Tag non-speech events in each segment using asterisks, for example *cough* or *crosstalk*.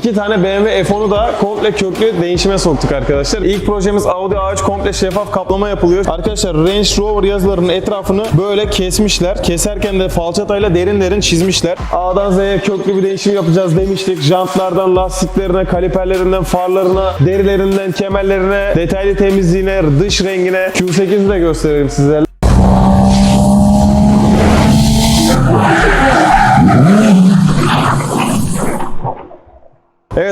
iki tane BMW F10'u da komple köklü değişime soktuk arkadaşlar. İlk projemiz Audi A3 komple şeffaf kaplama yapılıyor. Arkadaşlar Range Rover yazılarının etrafını böyle kesmişler. Keserken de falçatayla derin derin çizmişler. A'dan Z'ye köklü bir değişim yapacağız demiştik. Jantlardan lastiklerine, kaliperlerinden farlarına, derilerinden kemerlerine, detaylı temizliğine, dış rengine Q8'i de gösterelim sizlerle.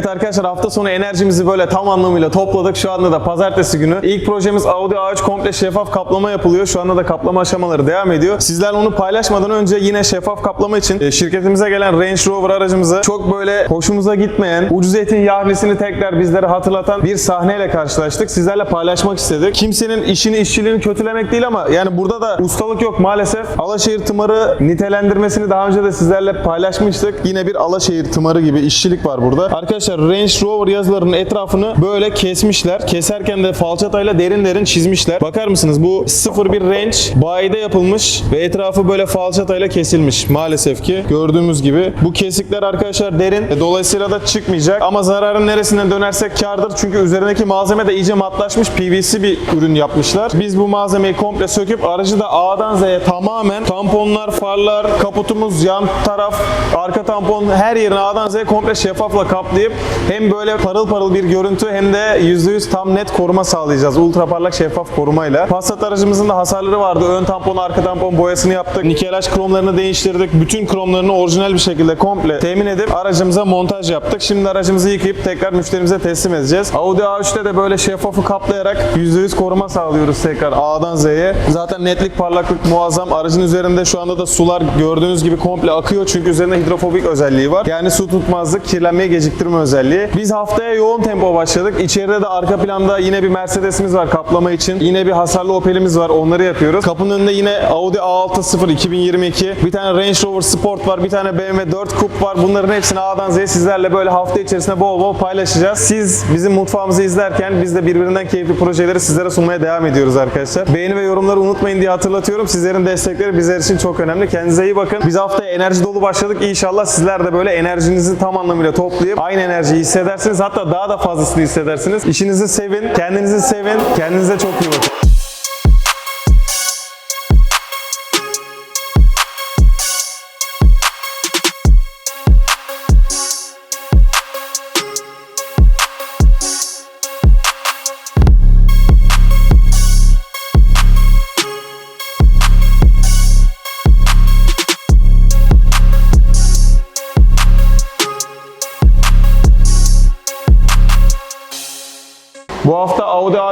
Arkadaşlar hafta sonu enerjimizi böyle tam anlamıyla topladık. Şu anda da pazartesi günü. İlk projemiz Audi A3 komple şeffaf kaplama yapılıyor. Şu anda da kaplama aşamaları devam ediyor. Sizlerle onu paylaşmadan önce yine şeffaf kaplama için e, şirketimize gelen Range Rover aracımızı çok böyle hoşumuza gitmeyen, ucuz etin yahnisini tekrar bizlere hatırlatan bir sahneyle karşılaştık. Sizlerle paylaşmak istedik. Kimsenin işini, işçiliğini kötülemek değil ama yani burada da ustalık yok maalesef. Alaşehir tımarı nitelendirmesini daha önce de sizlerle paylaşmıştık. Yine bir Alaşehir tımarı gibi işçilik var burada. Arkadaşlar Range Rover yazılarının etrafını böyle kesmişler. Keserken de falçatayla derin derin çizmişler. Bakar mısınız bu 01 Range bayide yapılmış ve etrafı böyle falçatayla kesilmiş maalesef ki. Gördüğümüz gibi. Bu kesikler arkadaşlar derin. E, Dolayısıyla da çıkmayacak. Ama zararın neresinden dönersek kardır. Çünkü üzerindeki malzeme de iyice matlaşmış PVC bir ürün yapmışlar. Biz bu malzemeyi komple söküp aracı da A'dan Z'ye tamamen tamponlar, farlar, kaputumuz, yan taraf, arka tampon her yerini A'dan Z'ye komple şeffafla kaplayıp hem böyle parıl parıl bir görüntü hem de %100 tam net koruma sağlayacağız. Ultra parlak şeffaf korumayla. Passat aracımızın da hasarları vardı. Ön tampon, arka tampon boyasını yaptık. Nikelaj kromlarını değiştirdik. Bütün kromlarını orijinal bir şekilde komple temin edip aracımıza montaj yaptık. Şimdi aracımızı yıkayıp tekrar müşterimize teslim edeceğiz. Audi A3'te de böyle şeffafı kaplayarak %100 koruma sağlıyoruz tekrar A'dan Z'ye. Zaten netlik, parlaklık muazzam. Aracın üzerinde şu anda da sular gördüğünüz gibi komple akıyor çünkü üzerinde hidrofobik özelliği var. Yani su tutmazlık, kirlenmeye geciktirme özelliği. Biz haftaya yoğun tempo başladık. İçeride de arka planda yine bir Mercedes'imiz var kaplama için. Yine bir hasarlı Opel'imiz var. Onları yapıyoruz. Kapının önünde yine Audi A6 2022. Bir tane Range Rover Sport var. Bir tane BMW 4 Coupe var. Bunların hepsini A'dan Z'ye sizlerle böyle hafta içerisinde bol bol paylaşacağız. Siz bizim mutfağımızı izlerken biz de birbirinden keyifli projeleri sizlere sunmaya devam ediyoruz arkadaşlar. Beğeni ve yorumları unutmayın diye hatırlatıyorum. Sizlerin destekleri bizler için çok önemli. Kendinize iyi bakın. Biz haftaya enerji dolu başladık. İnşallah sizler de böyle enerjinizi tam anlamıyla toplayıp aynı enerjiyi hissedersiniz. Hatta daha da fazlasını hissedersiniz. İşinizi sevin, kendinizi sevin. Kendinize çok iyi bakın.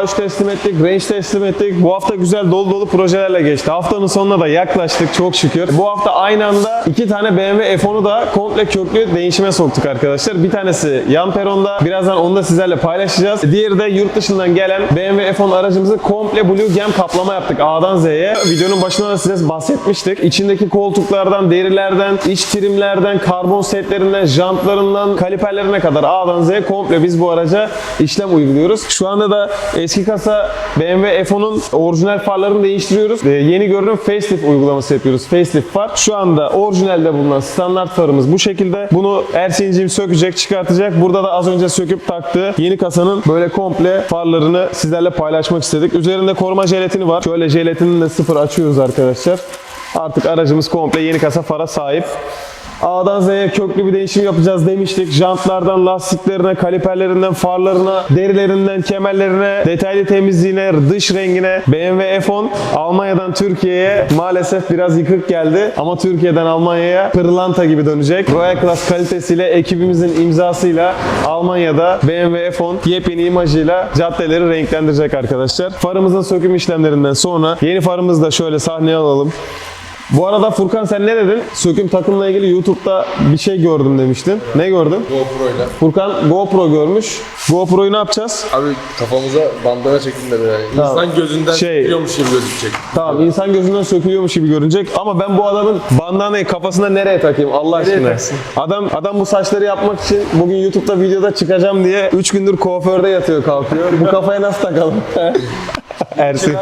A3 teslim ettik, Range teslim ettik. Bu hafta güzel dolu dolu projelerle geçti. Haftanın sonuna da yaklaştık çok şükür. Bu hafta aynı anda iki tane BMW F10'u da komple köklü değişime soktuk arkadaşlar. Bir tanesi yan peronda. Birazdan onu da sizlerle paylaşacağız. Diğeri de yurt dışından gelen BMW F10 aracımızı komple Blue Gem kaplama yaptık A'dan Z'ye. Videonun başında da size bahsetmiştik. İçindeki koltuklardan, derilerden, iç trimlerden, karbon setlerinden, jantlarından, kaliperlerine kadar A'dan Z'ye komple biz bu araca işlem uyguluyoruz. Şu anda da eski kasa BMW F10'un orijinal farlarını değiştiriyoruz. Ee, yeni görünüm facelift uygulaması yapıyoruz. Facelift far. Şu anda orijinalde bulunan standart farımız bu şekilde. Bunu Ersin'cim sökecek, çıkartacak. Burada da az önce söküp taktığı yeni kasanın böyle komple farlarını sizlerle paylaşmak istedik. Üzerinde koruma jelatini var. Şöyle jelatini de sıfır açıyoruz arkadaşlar. Artık aracımız komple yeni kasa fara sahip. A'dan Z'ye köklü bir değişim yapacağız demiştik. Jantlardan lastiklerine, kaliperlerinden farlarına, derilerinden kemerlerine, detaylı temizliğine, dış rengine BMW F10 Almanya'dan Türkiye'ye maalesef biraz yıkık geldi. Ama Türkiye'den Almanya'ya pırlanta gibi dönecek. Royal Class kalitesiyle ekibimizin imzasıyla Almanya'da BMW F10 yepyeni imajıyla caddeleri renklendirecek arkadaşlar. Farımızın söküm işlemlerinden sonra yeni farımızı da şöyle sahneye alalım. Bu arada Furkan sen ne dedin? Söküm takımla ilgili YouTube'da bir şey gördüm demiştin. Ne gördün? GoPro'yla. Furkan GoPro görmüş. GoPro'yu ne yapacağız? Abi kafamıza bandana çekilmedi yani. Tamam. İnsan gözünden Şey- çıkıyormuş gibi gözükecek. Tamam insan gözünden sökülüyormuş gibi görünecek ama ben bu adamın bandanayı kafasına nereye takayım Allah aşkına? taksın? Adam adam bu saçları yapmak için bugün YouTube'da videoda çıkacağım diye 3 gündür kuaförde yatıyor kalkıyor. Bu kafaya nasıl takalım? *laughs* Ersin.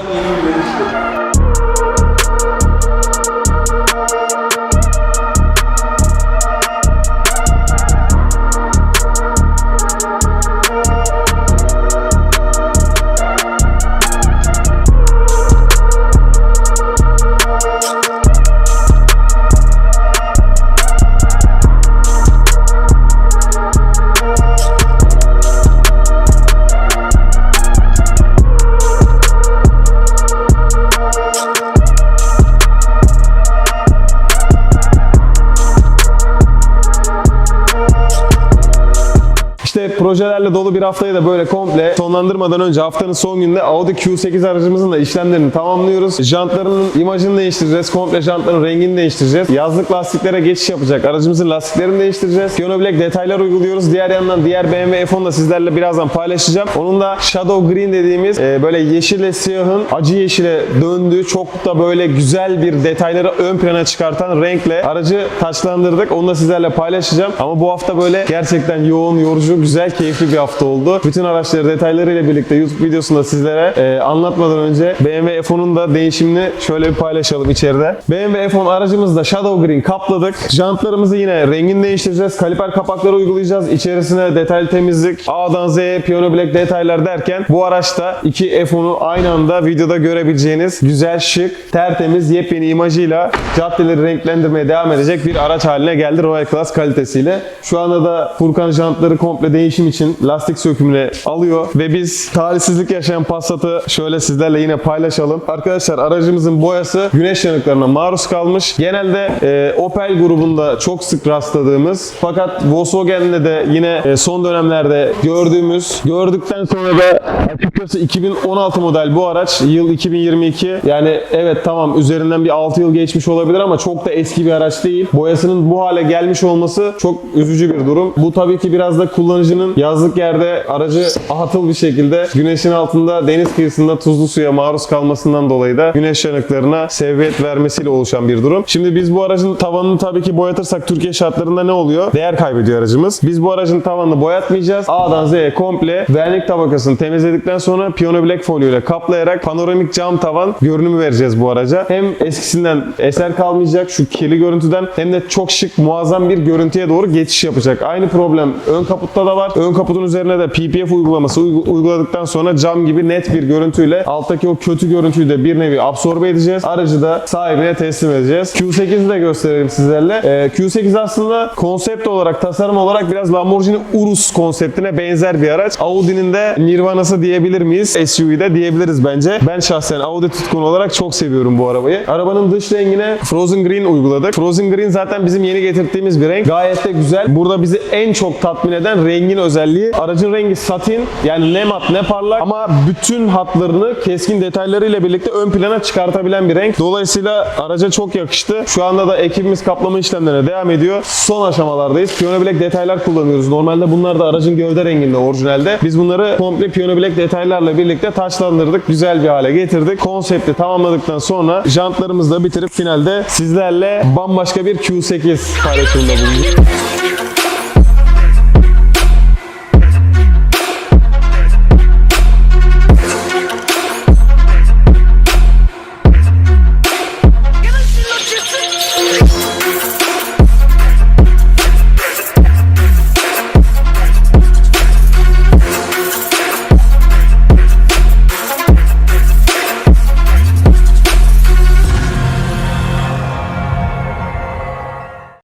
Projelerle dolu bir haftayı da böyle komple sonlandırmadan önce haftanın son gününde Audi Q8 aracımızın da işlemlerini tamamlıyoruz. Jantlarının imajını değiştireceğiz. Komple jantların rengini değiştireceğiz. Yazlık lastiklere geçiş yapacak. Aracımızın lastiklerini değiştireceğiz. Piano Black detaylar uyguluyoruz. Diğer yandan diğer BMW F10'u da sizlerle birazdan paylaşacağım. Onun da Shadow Green dediğimiz e, böyle yeşille siyahın acı yeşile döndüğü çok da böyle güzel bir detayları ön plana çıkartan renkle aracı taçlandırdık. Onu da sizlerle paylaşacağım. Ama bu hafta böyle gerçekten yoğun, yorucu, güzel, keyifli bir hafta oldu. Bütün araçları detaylarıyla birlikte YouTube videosunda sizlere e, anlatmadan önce BMW F10'un da değişimini şöyle bir paylaşalım içeride. BMW F10 aracımızda Shadow Green kapladık. Jantlarımızı yine rengini değiştireceğiz. Kaliper kapakları uygulayacağız. İçerisine detaylı temizlik, A'dan Z'ye Piano Black detaylar derken bu araçta iki F10'u aynı anda videoda görebileceğiniz güzel, şık, tertemiz, yepyeni imajıyla caddeleri renklendirmeye devam edecek bir araç haline geldi Royal Class kalitesiyle. Şu anda da Furkan jantları komple değişim için lastik sökümüne alıyor ve biz talihsizlik yaşayan Passat'ı şöyle sizlerle yine paylaşalım. Arkadaşlar aracımızın boyası güneş yanıklarına maruz kalmış. Genelde e, Opel grubunda çok sık rastladığımız fakat Volkswagen'de de yine e, son dönemlerde gördüğümüz gördükten sonra da açıkçası 2016 model bu araç yıl 2022 yani evet tamam üzerinden bir 6 yıl geçmiş olabilir ama çok da eski bir araç değil. Boyasının bu hale gelmiş olması çok üzücü bir durum. Bu tabii ki biraz da kullanıcının yazlık yerde aracı atıl bir şekilde güneşin altında deniz kıyısında tuzlu suya maruz kalmasından dolayı da güneş yanıklarına sebebiyet vermesiyle oluşan bir durum. Şimdi biz bu aracın tavanını tabii ki boyatırsak Türkiye şartlarında ne oluyor? Değer kaybediyor aracımız. Biz bu aracın tavanını boyatmayacağız. A'dan Z'ye komple vernik tabakasını temizledikten sonra Piano Black folyo ile kaplayarak panoramik cam tavan görünümü vereceğiz bu araca. Hem eskisinden eser kalmayacak şu kirli görüntüden hem de çok şık muazzam bir görüntüye doğru geçiş yapacak. Aynı problem ön kaputta da var. Ön kaputun üzerine de PPF uygulaması uygu- uyguladıktan sonra cam gibi net bir görüntüyle alttaki o kötü görüntüyü de bir nevi absorbe edeceğiz. Aracı da sahibine teslim edeceğiz. Q8'i de gösterelim sizlerle. Ee, Q8 aslında konsept olarak, tasarım olarak biraz Lamborghini Urus konseptine benzer bir araç. Audi'nin de Nirvana'sı diyebilir miyiz? SUV'de diyebiliriz bence. Ben şahsen Audi tutkunu olarak çok seviyorum bu arabayı. Arabanın dış rengine Frozen Green uyguladık. Frozen Green zaten bizim yeni getirdiğimiz bir renk. Gayet de güzel. Burada bizi en çok tatmin eden rengin özelliği. Aracın rengi satin. Yani ne mat ne parlak ama bütün hatlarını keskin detaylarıyla birlikte ön plana çıkartabilen bir renk. Dolayısıyla araca çok yakıştı. Şu anda da ekibimiz kaplama işlemlerine devam ediyor. Son aşamalardayız. Piano Black detaylar kullanıyoruz. Normalde bunlar da aracın gövde renginde orijinalde. Biz bunları komple Piano Black detaylarla birlikte taçlandırdık. Güzel bir hale getirdik. Konsepti tamamladıktan sonra jantlarımızı da bitirip finalde sizlerle bambaşka bir Q8 paylaşımında bulunacağız.